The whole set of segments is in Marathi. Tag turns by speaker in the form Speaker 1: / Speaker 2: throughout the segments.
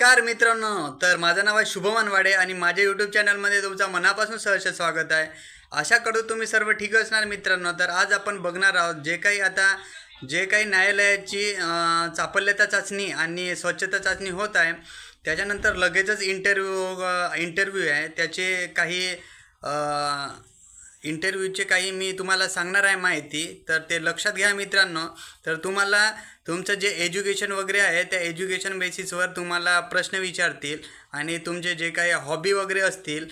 Speaker 1: नमस्कार मित्रांनो तर माझं नाव आहे शुभमन वाडे आणि माझ्या यूट्यूब चॅनलमध्ये तुमचं मनापासून सहर्ष स्वागत आहे. आशा करू तुम्ही सर्व ठीक असणार मित्रांनो तर आज आपण बघणार आहोत जे काही आता जे काही न्यायालयाची चापल्यता चाचणी आणि स्वच्छता चाचणी होत आहे त्याच्यानंतर लगेचच इंटरव्ह्यू इंटरव्ह्यू आहे. त्याचे काही इंटरव्ह्यूचे काही मी तुम्हाला सांगणार आहे माहिती तर ते लक्षात घ्या मित्रांनो. तर तुम्हाला तुमचं जे एज्युकेशन वगैरे आहे त्या एज्युकेशन बेसिसवर तुम्हाला प्रश्न विचारतील आणि तुमचे जे काही हॉबी वगैरे असतील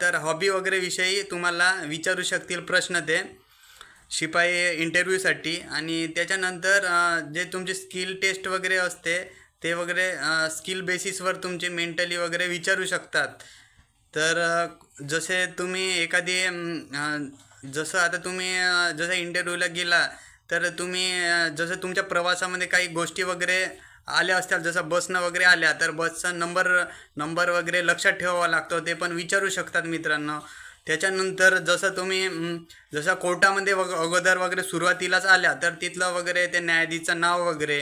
Speaker 1: तर हॉबी वगैरे विषयी तुम्हाला विचारू शकतील प्रश्न ते शिपाई इंटरव्ह्यूसाठी आणि त्याच्यानंतर जे तुमचे स्किल टेस्ट वगैरे असते ते वगैरे स्किल बेसिसवर तुमचे मेंटली वगैरे विचारू शकतात. तर जसे तुम्ही एखादी जसं आता तुम्ही जसं इंटरव्ह्यूला गेला तर तुम्ही जसं तुमच्या प्रवासामध्ये काही गोष्टी वगैरे आल्या असतात जसं बसनं वगैरे आल्या तर बसचा नंबर नंबर वगैरे लक्षात ठेवावा लागतो ते पण विचारू शकतात मित्रांनो. त्याच्यानंतर जसं तुम्ही जसं कोर्टामध्ये वग अगोदर वगैरे सुरुवातीलाच आल्या तर तिथलं वगैरे ते न्यायाधीशचं नाव वगैरे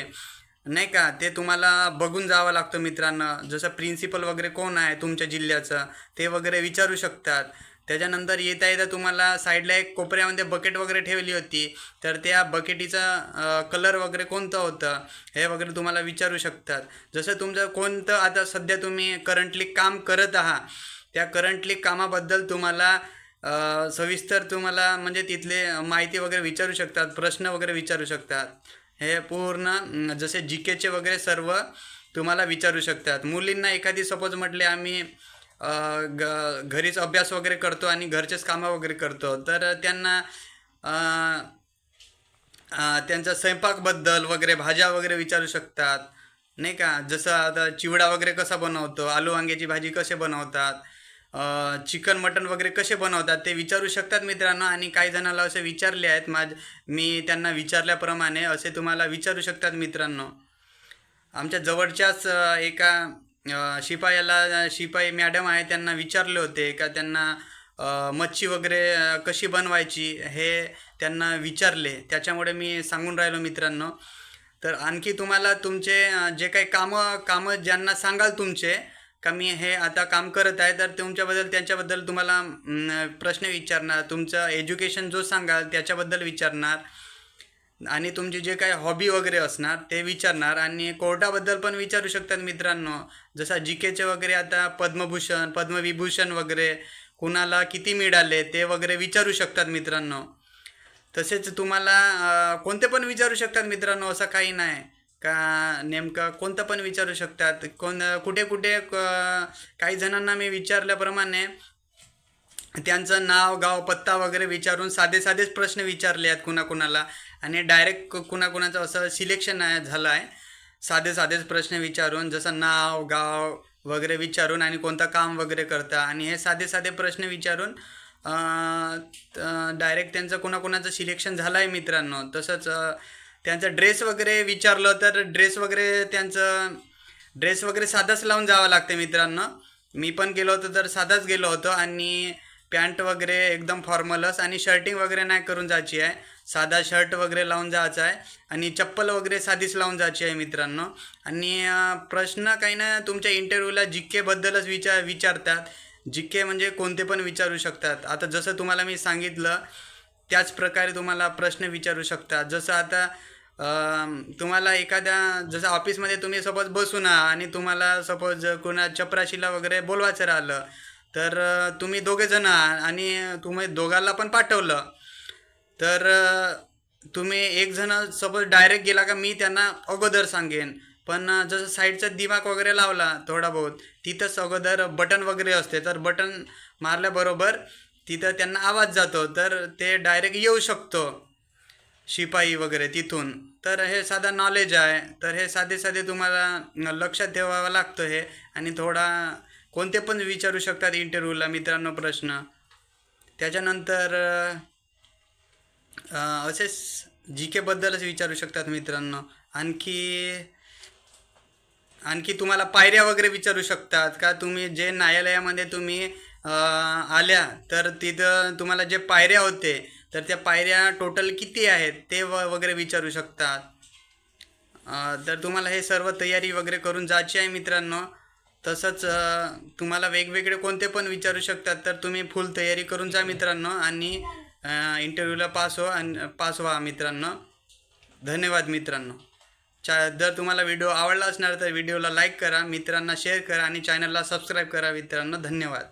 Speaker 1: नाही का? ते तुम्हाला बघून जावं लागतं मित्रांनो. जसं प्रिन्सिपल वगैरे कोण आहे तुमच्या जिल्ह्याचं ते वगैरे विचारू शकतात. त्याच्यानंतर येता येता तुम्हाला साईडला एक कोपऱ्यामध्ये बकेट वगैरे ठेवली होती. तर त्या बकेटीचा कलर वगैरे कोणतं होतं हे वगैरे तुम्हाला विचारू शकतात. जसं तुमचं कोणतं आता सध्या तुम्ही करंटली काम करत आहात त्या करंटली कामाबद्दल तुम्हाला सविस्तर तुम्हाला म्हणजे तिथले माहिती वगैरे विचारू शकतात प्रश्न वगैरे विचारू शकतात. हे पूर्ण जसे जी केचे वगैरे सर्व तुम्हाला विचारू शकतात. मुलींना एखादी सपोज म्हटले आम्ही ग घरीच अभ्यास वगैरे करतो आणि घरचेच कामं वगैरे करतो तर त्यांना त्यांचा त्यांच्या स्वयंपाकबद्दल वगैरे भाज्या वगैरे विचारू शकतात. नाही का? जसं आता चिवडा वगैरे कसा बनवतो? आलू वांग्याची भाजी कसे बनवतात? चिकन मटन वगैरे कसे बनवतात ते विचारू शकतात मित्रांनो. आणि काही जणाला असे विचारले आहेत माझ मी त्यांना विचारल्याप्रमाणे असे तुम्हाला विचारू शकतात मित्रांनो. आमच्या जवळच्याच एका शिपायाला शिपाई मॅडम आहे त्यांना विचारले होते का त्यांना मच्छी वगैरे कशी बनवायची हे त्यांना विचारले. त्याच्यामुळे मी सांगून राहिलो मित्रांनो. तर आणखी तुम्हाला तुमचे जे काही कामं कामं ज्यांना सांगाल तुमचे का मी हे आता काम करत आहे तर तुमच्याबद्दल त्यांच्याबद्दल तुम्हाला प्रश्न विचारणार. तुमचं एज्युकेशन जो सांगाल त्याच्याबद्दल विचारणार. आणि तुमची जे काही हॉबी वगैरे असणार ते विचारणार. आणि कोर्टाबद्दल पण विचारू शकतात मित्रांनो. जसा जी केचे वगैरे आता पद्मभूषण पद्मविभूषण वगैरे कुणाला किती मिळाले ते वगैरे विचारू शकतात मित्रांनो. तसेच तुम्हाला कोणते पण विचारू शकतात मित्रांनो असं काही नाही. का नेमकं कोणतं पण विचारू शकतात. कोण कुठे कुठे क- काही जणांना मी विचारल्याप्रमाणे त्यांचं नाव गाव पत्ता वगैरे विचारून साधे साधेच प्रश्न विचारले आहेत कुणाकुणाला. आणि डायरेक्ट कुणाकुणाचं असं सिलेक्शन झालं आहे साधे साधेच प्रश्न विचारून जसं नाव गाव वगैरे विचारून आणि कोणतं काम वगैरे करता. आणि हे साधे साधे प्रश्न विचारून डायरेक्ट त्यांचं कुणाकुणाचं सिलेक्शन झालं आहे मित्रांनो. तसंच त्यांचं ड्रेस वगैरे विचारलं तर ड्रेस वगैरे त्यांचं ड्रेस वगैरे साधाच लावून जावं लागते मित्रांनो. मी पण गेलो होतो तर साधाच गेलो होतो आणि पॅन्ट वगैरे एकदम फॉर्मलच आणि शर्टिंग वगैरे नाही करून जायची आहे. साधा शर्ट वगैरे लावून जायचा आहे आणि चप्पल वगैरे साधीच लावून जायची आहे मित्रांनो. आणि प्रश्न काही ना तुमच्या इंटरव्ह्यूला जिक्केबद्दलच विचार विचारतात. जिक्के म्हणजे कोणते पण विचारू शकतात. आता जसं तुम्हाला मी सांगितलं त्याच प्रकारे तुम्हाला प्रश्न विचारू शकता. जसं आता तुम्हाला एखाद्या जसं ऑफिसमध्ये तुम्ही सपोज बसून आहा आणि तुम्हाला सपोज कोणा चपराशीला वगैरे बोलवायचं राहिलं तर तुम्ही दोघेजण आहात आणि तुम्ही दोघांना पण पाठवलं. तर तुम्ही एकजण सपोज डायरेक्ट गेला का मी त्यांना अगोदर सांगेन. पण जसं साईडचा दिमाग वगैरे लावला थोडा बहुत तिथंच अगोदर बटन वगैरे असते. तर बटन मारल्याबरोबर तिथं त्यांना आवाज जातो तर ते डायरेक्ट येऊ शकतो शिपाई वगैरे तिथून. तर हे साधा नॉलेज आहे. तर हे साधे साधे तुम्हाला लक्षात ठेवावं लागतं हे. आणि थोडा कोणते पण विचारू शकतात इंटरव्ह्यूला मित्रांनो प्रश्न. त्याच्यानंतर असेच जी केबद्दलच विचारू शकतात मित्रांनो. आणखी आणखी तुम्हाला पायऱ्या वगैरे विचारू शकतात का? तुम्ही जे न्यायालयामध्ये तुम्ही आल्या तर तिथं तुम्हाला जे पायऱ्या होते तर त्या पायऱ्या टोटल किती आहेत ते व वगैरे विचारू शकतात. तर तुम्हाला हे सर्व तयारी वगैरे करून जायची आहे मित्रांनो. तसंच तुम्हाला वेगवेगळे कोणते पण विचारू शकतात तर तुम्ही फुल तयारी करून जा मित्रांनो आणि इंटरव्ह्यूला पास हो आणि पास व्हा मित्रांनो. धन्यवाद मित्रांनो. चा जर तुम्हाला व्हिडिओ आवडला असणार तर व्हिडिओला लाईक करा मित्रांना शेअर करा आणि चॅनलला सबस्क्राईब करा मित्रांनो. धन्यवाद.